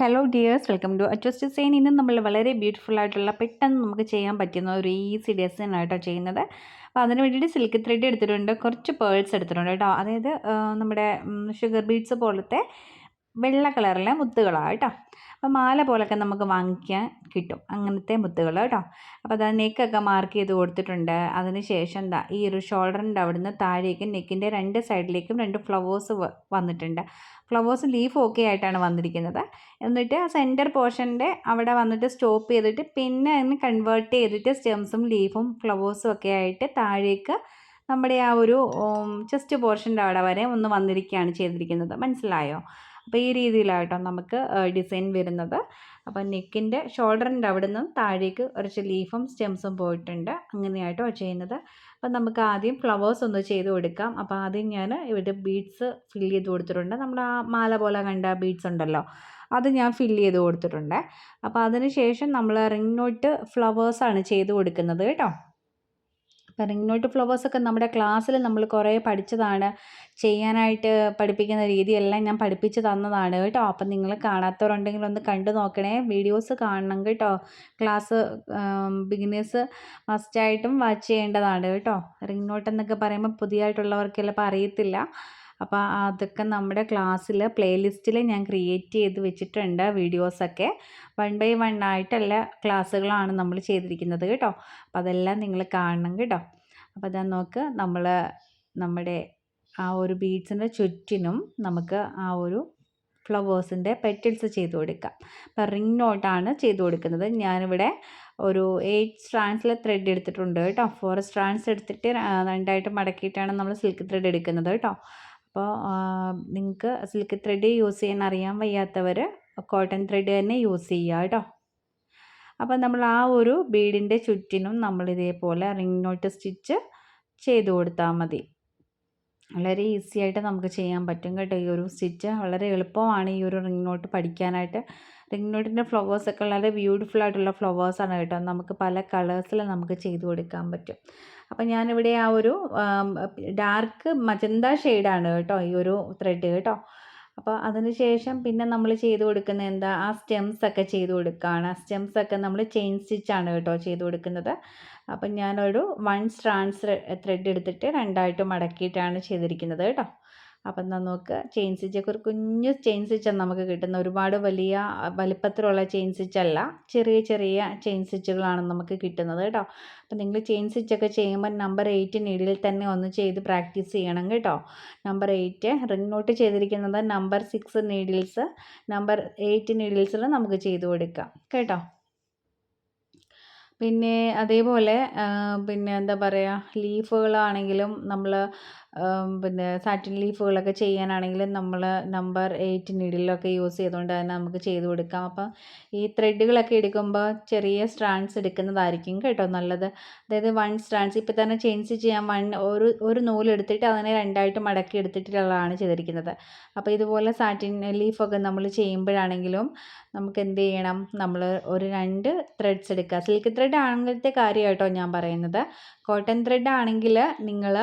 Hello dears welcome to Achos design ഇന്ന് നമ്മൾ വളരെ ബ്യൂട്ടിഫുൾ ആയിട്ടുള്ള പെട്ടെന്ന് നമുക്ക് ചെയ്യാൻ പറ്റുന്ന ഒരു ഈസി ഡിസൈൻ ആയിട്ടാണ് ചെയ്യുന്നത്. അപ്പോൾ അതിന് വേണ്ടിയിട്ട് സിൽക്ക് ത്രെഡ് എടുത്തിട്ടുണ്ട്. കുറച്ച് പേൾസ് എടുത്തിട്ടുണ്ട് കേട്ടോ. അതായത് നമ്മുടെ ഷുഗർ ബീഡ്സ് പോലത്തെ വെള്ള കളറിലെ മുത്തുകളാണ് കേട്ടോ. അപ്പോൾ മാല പോലൊക്കെ നമുക്ക് വാങ്ങിക്കാൻ കിട്ടും. അങ്ങനത്തെ മുത്തുകൾ കേട്ടോ. അപ്പോൾ അത് നെക്കൊക്കെ മാർക്ക് ചെയ്ത് കൊടുത്തിട്ടുണ്ട്. അതിന് ശേഷം എന്താ ഈ ഒരു ഷോൾഡറിന്റെ അവിടുന്ന് താഴേക്ക് നെക്കിന്റെ രണ്ട് സൈഡിലേക്കും രണ്ട് ഫ്ലവേഴ്സ് വന്നിട്ടുണ്ട്. ഫ്ലവേഴ്സ് ലീഫ് ഓക്കെ ആയിട്ടാണ് വന്നിരിക്കുന്നത്. എന്നിട്ട് ആ സെന്റർ പോർഷന്റെ അവിടെ വന്നിട്ട് സ്റ്റോപ്പ് ചെയ്തിട്ട് പിന്നെ അതിന് കൺവേർട്ട് ചെയ്തിട്ട് സ്റ്റെംസും ലീഫും ഫ്ലവേഴ്സും ഒക്കെ ആയിട്ട് താഴേക്ക് നമ്മുടെ ആ ഒരു ചെസ്റ്റ് പോർഷന്റെ അവിടെ വരെ ഒന്ന് വന്നിരിക്കുകയാണ് ചെയ്തിരിക്കുന്നത്. മനസ്സിലായോ? അപ്പോൾ ഈ രീതിയിലായിട്ടോ നമുക്ക് ഡിസൈൻ വരുന്നത്. അപ്പോൾ നെക്കിന്റെ ഷോൾഡറിന്റെ അവിടെ നിന്നും താഴേക്ക് കുറച്ച് ലീഫും സ്റ്റെംസും പോയിട്ടുണ്ട്. അങ്ങനെയായിട്ടോ ചെയ്യുന്നത്. അപ്പോൾ നമുക്ക് ആദ്യം ഫ്ലവേഴ്സ് ഒന്ന് ചെയ്ത് കൊടുക്കാം. അപ്പോൾ ആദ്യം ഞാൻ ഇവിടെ ബീഡ്സ് ഫില്ല് ചെയ്ത് കൊടുത്തിട്ടുണ്ട്. നമ്മൾ ആ മാല പോലെ കണ്ട ബീഡ്സ് ഉണ്ടല്ലോ അത് ഞാൻ ഫില്ല് ചെയ്ത് കൊടുത്തിട്ടുണ്ട്. അപ്പോൾ അതിന് ശേഷം നമ്മൾ റിംഗ് നോട്ട് ഫ്ലവേഴ്സാണ് ചെയ്ത് കൊടുക്കുന്നത് കേട്ടോ. റിംഗ് ഫ്ലവേഴ്സൊക്കെ നമ്മുടെ ക്ലാസ്സിൽ നമ്മൾ കുറേ പഠിച്ചതാണ്. ചെയ്യാനായിട്ട് പഠിപ്പിക്കുന്ന രീതിയെല്ലാം ഞാൻ പഠിപ്പിച്ച് തന്നതാണ് കേട്ടോ. അപ്പം നിങ്ങൾ കാണാത്തവരുണ്ടെങ്കിൽ ഒന്ന് കണ്ടു നോക്കണേ. വീഡിയോസ് കാണണം കേട്ടോ. ക്ലാസ് ബിഗിനേഴ്സ് മസ്റ്റായിട്ടും വാച്ച് ചെയ്യേണ്ടതാണ് കേട്ടോ. റിംഗ് നോട്ട് എന്നൊക്കെ പറയുമ്പോൾ അറിയത്തില്ല. അപ്പോൾ അതൊക്കെ നമ്മുടെ ക്ലാസ്സിൽ പ്ലേലിസ്റ്റിൽ ഞാൻ ക്രിയേറ്റ് ചെയ്ത് വെച്ചിട്ടുണ്ട് വീഡിയോസൊക്കെ. വൺ ബൈ വൺ ആയിട്ടുള്ള ക്ലാസ്സുകളാണ് നമ്മൾ ചെയ്തിരിക്കുന്നത് കേട്ടോ. അപ്പോൾ അതെല്ലാം നിങ്ങൾ കാണണം കേട്ടോ. അപ്പോൾ അതാ നോക്ക് നമ്മൾ നമ്മുടെ ആ ഒരു ബീഡ്സിന്റെ ചുറ്റിനും നമുക്ക് ആ ഒരു ഫ്ലവേഴ്സിന്റെ പെറ്റിൽസ് ചെയ്ത് കൊടുക്കാം. അപ്പോൾ റിംഗ് നോട്ടാണ് ചെയ്ത് കൊടുക്കുന്നത്. ഞാനിവിടെ ഒരു എയ്റ്റ് സ്ട്രാൻഡ്സിലെ ത്രെഡ് എടുത്തിട്ടുണ്ട് കേട്ടോ. ഫോർ സ്ട്രാൻഡ്സ് എടുത്തിട്ട് രണ്ടായിട്ട് മടക്കിയിട്ടാണ് നമ്മൾ സിൽക്ക് ത്രെഡ് എടുക്കുന്നത് കേട്ടോ. അപ്പോൾ നിങ്ങൾക്ക് സിൽക്ക് ത്രെഡ് യൂസ് ചെയ്യാൻ അറിയാൻ വയ്യാത്തവർ കോട്ടൺ ത്രെഡ് തന്നെ യൂസ് ചെയ്യുക കേട്ടോ. അപ്പോൾ നമ്മൾ ആ ഒരു ബീഡിന്റെ ചുറ്റിനും നമ്മൾ ഇതേപോലെ റിംഗ് നോട്ട് സ്റ്റിച്ച് ചെയ്ത് കൊടുത്താൽ മതി. വളരെ ഈസി ആയിട്ട് നമുക്ക് ചെയ്യാൻ പറ്റും കേട്ടോ. ഈ ഒരു സ്റ്റിച്ച് വളരെ എളുപ്പമാണ് ഈ ഒരു റിംഗ് നോട്ട് പഠിക്കാനായിട്ട്. റിംഗ് നോട്ടിന്റെ ഫ്ലവേഴ്സൊക്കെ വളരെ ബ്യൂട്ടിഫുൾ ആയിട്ടുള്ള ഫ്ലവേഴ്സാണ് കേട്ടോ. നമുക്ക് പല കളേഴ്സിൽ നമുക്ക് ചെയ്ത് കൊടുക്കാൻ പറ്റും. അപ്പം ഞാനിവിടെ ആ ഒരു ഡാർക്ക് മജന്ത ഷെയ്ഡാണ് കേട്ടോ ഈ ഒരു ത്രെഡ് കേട്ടോ. അപ്പോൾ അതിന് ശേഷം പിന്നെ നമ്മൾ ചെയ്ത് കൊടുക്കുന്നത് എന്താ? ആ സ്റ്റെംസ് ഒക്കെ ചെയ്ത് കൊടുക്കുകയാണ് ആ സ്റ്റെംസ് ഒക്കെ നമ്മൾ ചെയിൻ സ്റ്റിച്ചാണ് കേട്ടോ ചെയ്ത് കൊടുക്കുന്നത്. അപ്പം ഞാനൊരു വൺ സ്ട്രാൻഡ് ത്രെഡ് എടുത്തിട്ട് രണ്ടായിട്ട് മടക്കിയിട്ടാണ് ചെയ്തിരിക്കുന്നത് കേട്ടോ. അപ്പം നോക്കുക ചെയിൻ സ്റ്റിച്ചൊക്കെ ഒരു കുഞ്ഞു ചെയിൻ സ്റ്റിച്ചാണ് നമുക്ക് കിട്ടുന്നത്. ഒരുപാട് വലിയ വലിപ്പത്തിലുള്ള ചെയിൻ സ്റ്റിച്ചല്ല ചെറിയ ചെറിയ ചെയിൻ സ്റ്റിച്ചുകളാണ് നമുക്ക് കിട്ടുന്നത് കേട്ടോ. അപ്പം നിങ്ങൾ ചെയിൻ സ്റ്റിച്ചൊക്കെ ചെയ്യുമ്പോൾ നമ്പർ എയ്റ്റ് നീഡിൽ തന്നെ ഒന്ന് ചെയ്ത് പ്രാക്ടീസ് ചെയ്യണം കേട്ടോ. നമ്പർ എയ്റ്റ് റിംഗ് നോട്ട് ചെയ്തിരിക്കുന്നത് number six needles number eight നീഡിൽസിൽ നമുക്ക് ചെയ്ത് കൊടുക്കാം കേട്ടോ. പിന്നെ അതേപോലെ പിന്നെ എന്താ പറയുക ലീഫുകളാണെങ്കിലും നമ്മൾ പിന്നെ സാറ്റിൻ ലീഫുകളൊക്കെ ചെയ്യാനാണെങ്കിലും നമ്മൾ നമ്പർ എയ്റ്റ് നീഡിലൊക്കെ യൂസ് ചെയ്തുകൊണ്ട് തന്നെ നമുക്ക് ചെയ്ത് കൊടുക്കാം. അപ്പം ഈ ത്രെഡുകളൊക്കെ എടുക്കുമ്പോൾ ചെറിയ സ്ട്രാൻഡ്സ് എടുക്കുന്നതായിരിക്കും കേട്ടോ നല്ലത്. അതായത് വൺ സ്ട്രാൻഡ്സ് ഇപ്പം തന്നെ ചെയിൻസ് ചെയ്യാൻ വൺ ഒരു ഒരു നൂലെടുത്തിട്ട് അതിനെ രണ്ടായിട്ട് മടക്കി എടുത്തിട്ടുള്ളതാണ് ചെയ്തിരിക്കുന്നത്. അപ്പോൾ ഇതുപോലെ സാറ്റിൻ ലീഫൊക്കെ നമ്മൾ ചെയ്യുമ്പോഴാണെങ്കിലും നമുക്ക് എന്ത് ചെയ്യണം? നമ്മൾ ഒരു രണ്ട് ത്രെഡ്സ് എടുക്കുക. സിൽക്ക് ത്രെഡ് ആണെങ്കിലത്തെ കാര്യമായിട്ടോ ഞാൻ പറയുന്നത്. കോട്ടൺ ത്രെഡ് ആണെങ്കിൽ നിങ്ങൾ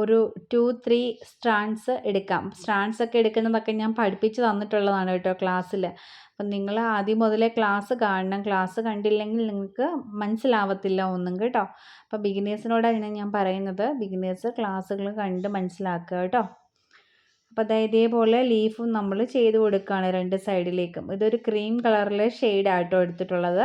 ഒരു ടു ത്രീ സ്ട്രാൻസ് എടുക്കാം. സ്ട്രാൻസ് ഒക്കെ എടുക്കുന്നതൊക്കെ ഞാൻ പഠിപ്പിച്ച് തന്നിട്ടുള്ളതാണ് കേട്ടോ ക്ലാസ്സിൽ. അപ്പം നിങ്ങൾ ആദ്യം മുതലേ ക്ലാസ് കാണണം. ക്ലാസ് കണ്ടില്ലെങ്കിൽ നിങ്ങൾക്ക് മനസ്സിലാവത്തില്ല ഒന്നും കേട്ടോ. അപ്പോൾ ബിഗിനേഴ്സിനോടാണ് ഞാൻ പറയുന്നത്. ബിഗിനേഴ്സ് ക്ലാസ്സുകൾ കണ്ട് മനസ്സിലാക്കുക കേട്ടോ. അപ്പോൾ അതായത് ഇതേപോലെ ലീഫും നമ്മൾ ചെയ്ത് കൊടുക്കുകയാണ് രണ്ട് സൈഡിലേക്കും ഇതൊരു ക്രീം കളറിലെ ഷെയ്ഡാട്ടോ എടുത്തിട്ടുള്ളത്.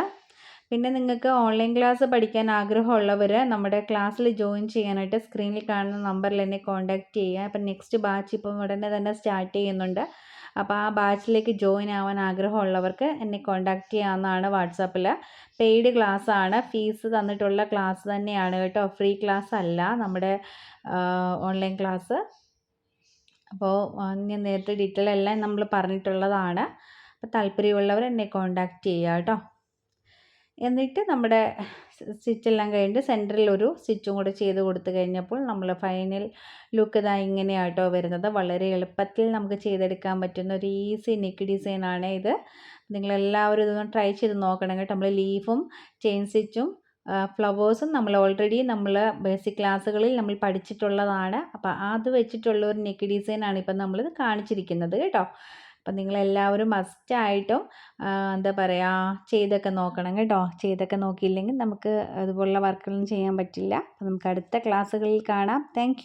പിന്നെ നിങ്ങൾക്ക് ഓൺലൈൻ ക്ലാസ് പഠിക്കാൻ ആഗ്രഹമുള്ളവർ നമ്മുടെ ക്ലാസ്സിൽ ജോയിൻ ചെയ്യാനായിട്ട് സ്ക്രീനിൽ കാണുന്ന നമ്പറിൽ എന്നെ കോൺടാക്റ്റ് ചെയ്യുക. അപ്പം നെക്സ്റ്റ് ബാച്ച് ഇപ്പം ഉടനെ തന്നെ സ്റ്റാർട്ട് ചെയ്യുന്നുണ്ട്. അപ്പോൾ ആ ബാച്ചിലേക്ക് ജോയിൻ ആവാൻ ആഗ്രഹമുള്ളവർക്ക് എന്നെ കോൺടാക്റ്റ് ചെയ്യാവുന്നതാണ് വാട്സാപ്പിൽ പെയ്ഡ് ക്ലാസ് ആണ്. ഫീസ് തന്നിട്ടുള്ള ക്ലാസ് തന്നെയാണ് കേട്ടോ. ഫ്രീ ക്ലാസ് അല്ല. നമ്മുടെ ഓൺലൈൻ ക്ലാസ് അപ്പോൾ ഞാൻ നേരത്തെ ഡീറ്റെയിൽ എല്ലാം നമ്മൾ പറഞ്ഞിട്ടുള്ളതാണ്. അപ്പോൾ താല്പര്യമുള്ളവർ എന്നെ കോൺടാക്റ്റ് ചെയ്യുക കേട്ടോ. എന്നിട്ട് നമ്മുടെ സ്റ്റിച്ചെല്ലാം കഴിഞ്ഞിട്ട് സെന്ററിൽ ഒരു സ്റ്റിച്ചും കൂടെ ചെയ്ത് കൊടുത്തു കഴിഞ്ഞപ്പോൾ നമ്മൾ ഫൈനൽ ലുക്ക് ഇതാ ഇങ്ങനെയാട്ടോ വരുന്നത്. വളരെ എളുപ്പത്തിൽ നമുക്ക് ചെയ്തെടുക്കാൻ പറ്റുന്ന ഒരു ഈസി നെക്ക് ഡിസൈനാണ് ഇത്. നിങ്ങളെല്ലാവരും ഇതൊന്ന് ട്രൈ ചെയ്ത് നോക്കണം കേട്ടോ. നമ്മൾ ലീഫും ചെയിൻ സ്റ്റിച്ചും ഫ്ലവേഴ്സും നമ്മൾ ഓൾറെഡി നമ്മൾ ബേസിക് ക്ലാസ്സുകളിൽ നമ്മൾ പഠിച്ചിട്ടുള്ളതാണ്. അപ്പോൾ അത് വെച്ചിട്ടുള്ള ഒരു നെക്ക് ഡിസൈനാണ് ഇപ്പം നമ്മളിത് കാണിച്ചിരിക്കുന്നത് കേട്ടോ. അപ്പം നിങ്ങളെല്ലാവരും മസ്റ്റായിട്ടും എന്താ പറയുക ചെയ്തൊക്കെ നോക്കണം കേട്ടോ. ചെയ്തൊക്കെ നോക്കിയില്ലെങ്കിൽ നമുക്ക് അതുപോലുള്ള വർക്കൊന്നും ചെയ്യാൻ പറ്റില്ല. അപ്പം നമുക്ക് അടുത്ത ക്ലാസ്സുകളിൽ കാണാം. താങ്ക്